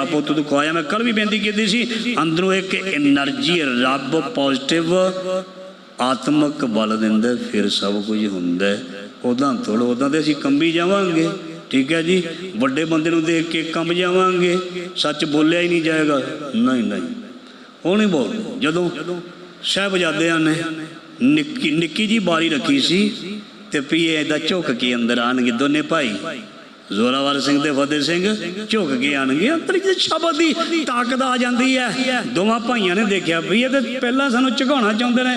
ਆਪੋ ਤੂੰ ਖਵਾਇਆ ਮੈਂ ਕੱਲ ਵੀ ਬੇਨਤੀ ਕੀਤੀ ਸੀ, ਅੰਦਰੋਂ ਇੱਕ એનર્ਜੀ ਰੱਬ ਪੋਜ਼ਿਟਿਵ ਆਤਮਿਕ ਬਲ ਦਿੰਦਾ, ਫਿਰ ਸਭ ਕੁਝ ਹੁੰਦਾ ਉਹਦਾਂ ਥੋੜਾ ਉਹਦਾਂ ਤੇ ਅਸੀਂ ਕੰਬੀ ਜਾਵਾਂਗੇ, ਠੀਕ ਹੈ ਜੀ? ਵੱਡੇ ਬੰਦੇ ਨੂੰ ਦੇਖ ਕੇ ਕੰਬ ਜਾਵਾਂਗੇ, ਸੱਚ ਬੋਲਿਆ ਹੀ ਨਹੀਂ ਜਾਏਗਾ। ਨਹੀਂ ਨਹੀਂ। ਉਹ ਨਹੀਂ ਬੋਲ, ਜਦੋਂ ਸਹਿਬਜ਼ਾਦਿਆਂ ਨੇ ਨਿੱਕੀ ਨਿੱਕੀ ਜੀ ਬਾਰੀ ਰੱਖੀ ਸੀ, ਤੇ ਪੀਏ ਦਾ ਝੁੱਕ ਕੇ ਅੰਦਰ ਆਣਗੇ ਦੋਨੇ ਭਾਈ। ਜ਼ੋਰਾਵਰ ਸਿੰਘ ਤੇ ਫਤਿਹ ਸਿੰਘ ਝੁਕ ਕੇ ਆਣਗੇ ਅੰਦਰ ਜੇ ਸ਼ਬਦ ਦੀ ਤਾਕਤ ਆ ਜਾਂਦੀ ਹੈ। ਦੋਵਾਂ ਭਾਈਆਂ ਨੇ ਦੇਖਿਆ ਵੀ ਇਹ ਤੇ ਪਹਿਲਾਂ ਸਾਨੂੰ ਝੁਕਾਉਣਾ ਚਾਹੁੰਦੇ ਨੇ।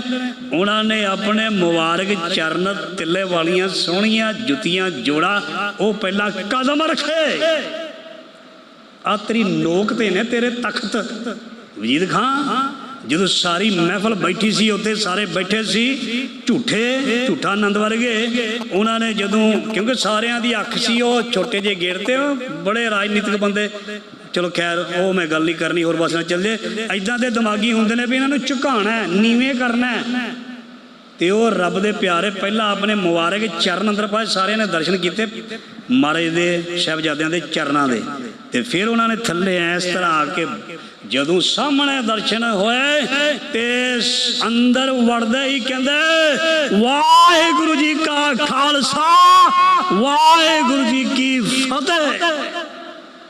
ਉਹਨਾਂ ਨੇ ਆਪਣੇ ਮੁਬਾਰਕ ਚਰਨ ਤਿੱਲੇ ਵਾਲੀਆਂ ਸੋਹਣੀਆਂ ਜੁੱਤੀਆਂ ਜੋੜਾ, ਉਹ ਪਹਿਲਾਂ ਕਦਮ ਰੱਖੇ। ਆ ਤੇਰੀ ਨੋਕ ਤੇ ਨੇ ਤੇਰੇ ਤਖਤ। ਵਜੀਦ ਖਾਂ ਜਦੋਂ ਸਾਰੀ ਮਹਿਫਲ ਬੈਠੀ ਸੀ, ਉੱਥੇ ਸਾਰੇ ਬੈਠੇ ਸੀ, ਝੂਠੇ, ਝੂਠਾ ਆਨੰਦ ਵਰਗੇ ਉਹਨਾਂ ਨੇ ਜਦੋਂ, ਕਿਉਂਕਿ ਸਾਰਿਆਂ ਦੀ ਅੱਖ ਸੀ, ਉਹ ਛੋਟੇ ਜਿਹੇ ਗੇੜ ਤੇ ਉਹ ਬੜੇ ਰਾਜਨੀਤਿਕ ਬੰਦੇ। ਚਲੋ ਖੈਰ, ਉਹ ਮੈਂ ਗੱਲ ਨਹੀਂ ਕਰਨੀ, ਹੋਰ ਬਸ ਨਾ ਚੱਲੇ ਐਦਾਂ ਦੇ ਦਿਮਾਗੀ ਹੁੰਦੇ ਨੇ ਵੀ ਇਹਨਾਂ ਨੂੰ ਝੁਕਾਉਣਾ ਨੀਵੇਂ ਕਰਨਾ ਤੇ ਉਹ ਰੱਬ ਦੇ ਪਿਆਰੇ, ਪਹਿਲਾਂ ਆਪਣੇ ਮੁਬਾਰਕ ਚਰਨ ਅੰਦਰ ਪਾਏ, ਸਾਰਿਆਂ ਨੇ ਦਰਸ਼ਨ ਕੀਤੇ। ਮਹਾਰਾਜ ਦੇ, ਸਾਹਿਬਜ਼ਾਦਿਆਂ ਦੇ ਚਰਨਾਂ ਦੇ। ਤੇ ਫਿਰ ਉਹਨਾਂ ਨੇ ਥੱਲੇ ਇਸ ਤਰ੍ਹਾਂ ਆ ਕੇ ਜਦੋਂ ਸਾਹਮਣੇ ਦਰਸ਼ਨ ਹੋਏ ਤੇ ਅੰਦਰ ਵੜਦੇ ਹੀ ਕਹਿੰਦੇ, ਵਾਹਿਗੁਰੂ ਜੀ ਕਾ ਖਾਲਸਾ, ਵਾਹਿਗੁਰੂ ਜੀ ਕੀ ਫਤਿਹ।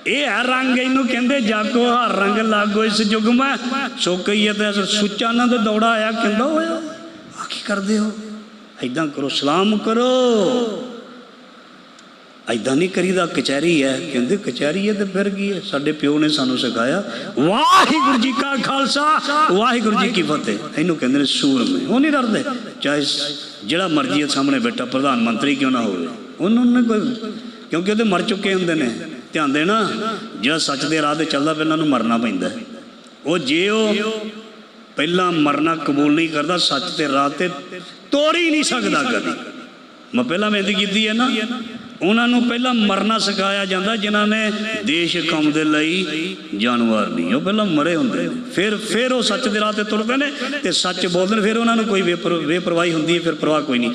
ਇਹ ਹੈ ਰੰਗ ਇਹਨੂੰ ਕਹਿੰਦੇ, ਜਾਗੋ, ਹਰ ਰੰਗ ਲਾਗੋ ਇਸ ਯੁਗ ਮੈਂ। ਸੋ ਕਹੀਏ ਤੇ ਸੁੱਚਾ ਆਨੰਦ ਦੌੜਾ ਆਇਆ, ਕਹਿੰਦਾ ਹੋਇਆ ਆ ਕੀ ਕਰਦੇ ਹੋ? ਐਦਾਂ ਕਰੋ, ਸਲਾਮ ਕਰੋ। ਐਦਾਂ ਨਹੀਂ ਕਰੀਦਾ, ਕਚਹਿਰੀ ਹੈ। ਕਹਿੰਦੇ ਕਚਹਿਰੀ ਹੈ ਤੇ ਫਿਰ ਕੀ ਹੈ? ਸਾਡੇ ਪਿਓ ਨੇ ਸਾਨੂੰ ਸਿਖਾਇਆ, ਵਾਹਿਗੁਰੂ ਜੀ ਕਾ ਖਾਲਸਾ, ਵਾਹਿਗੁਰੂ ਜੀ ਕੀ ਫਤਿਹ। ਇਹਨੂੰ ਕਹਿੰਦੇ ਨੇ ਸੂਰਮੇ। ਉਹ ਨਹੀਂ ਡਰਦੇ। ਚਾਹੇ ਜਿਹੜਾ ਮਰਜ਼ੀ ਸਾਹਮਣੇ ਬੈਠਾ, ਪ੍ਰਧਾਨ ਮੰਤਰੀ ਕਿਉਂ ਨਾ ਹੋਵੇ। ਉਹਨਾਂ ਨੇ ਕੋਈ, ਕਿਉਂਕਿ ਉਹਦੇ ਮਰ ਚੁੱਕੇ ਹੁੰਦੇ ਨੇ। ਧਿਆਨ ਦੇਣਾ, ਜਿਹੜਾ ਸੱਚ ਦੇ ਰਾਹ ਤੇ ਚੱਲਦਾ ਪਹਿਲਾਂ ਨੂੰ ਮਰਨਾ ਪੈਂਦਾ ਉਹ ਜੇ ਉਹ ਪਹਿਲਾਂ ਮਰਨਾ ਕਬੂਲ ਨਹੀਂ ਕਰਦਾ, ਸੱਚ ਤੇ ਰਾਹ ਤੇ ਤੋੜ ਹੀ ਨਹੀਂ ਸਕਦਾ ਕਦੀ। ਮੈਂ ਪਹਿਲਾਂ ਬੇਨਤੀ ਕੀਤੀ ਹੈ ਨਾ। ਉਹਨਾਂ ਨੂੰ ਪਹਿਲਾਂ ਮਰਨਾ ਸਿਖਾਇਆ ਜਾਂਦਾ ਜਿਨ੍ਹਾਂ ਨੇ ਦੇਸ਼ ਕੌਮ ਦੇ ਲਈ ਜਾਨਵਰ ਨਹੀਂ। ਉਹ ਪਹਿਲਾਂ ਮਰੇ ਹੁੰਦੇ ਨੇ। ਫਿਰ ਫਿਰ ਉਹ ਸੱਚ ਦੇ ਰਾਹ ਤੇ ਤੁਰਦੇ ਨੇ ਤੇ ਸੱਚ ਬੋਲਦੇ ਨੇ, ਫਿਰ ਉਹਨਾਂ ਨੂੰ ਕੋਈ ਬੇਪਰ- ਬੇਪਰਵਾਹੀ ਹੁੰਦੀ ਹੈ, ਫਿਰ ਪਰਵਾਹ ਕੋਈ ਨਹੀਂ।